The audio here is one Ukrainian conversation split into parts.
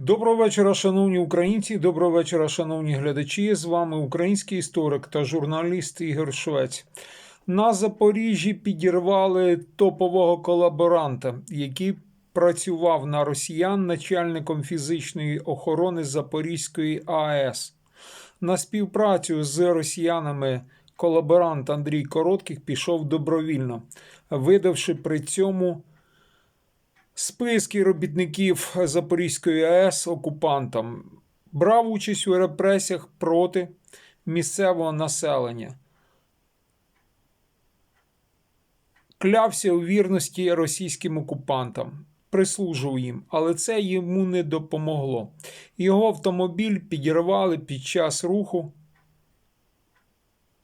Доброго вечора, шановні українці. Доброго вечора, шановні глядачі. З вами український історик та журналіст Ігор Швець. На Запоріжжі підірвали топового колаборанта, який працював на росіян начальником фізичної охорони Запорізької АЕС. На співпрацю з росіянами колаборант Андрій Коротких пішов добровільно, видавши при цьому списки робітників Запорізької АЕС окупантам, брав участь у репресіях проти місцевого населення, клявся у вірності російським окупантам, прислужив їм, але це йому не допомогло. Його автомобіль підірвали під час руху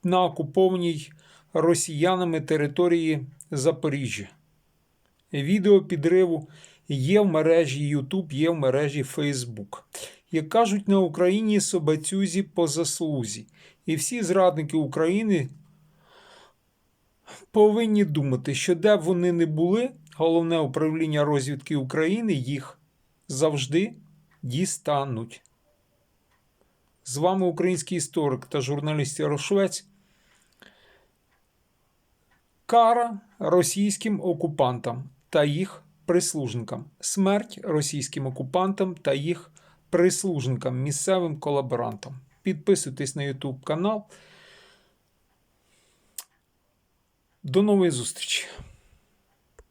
на окупованій росіянами території Запоріжжя. Відео підриву є в мережі YouTube, є в мережі Facebook. Як кажуть на Україні собацюзі по заслузі. І всі зрадники України повинні думати, що де б вони не були, головне управління розвідки України їх завжди дістануть. З вами український історик та журналіст Ярошвець. Кара російським окупантам та їх прислужникам. Смерть російським окупантам та їх прислужникам, місцевим колаборантам. Підписуйтесь на YouTube канал. До нової зустрічі!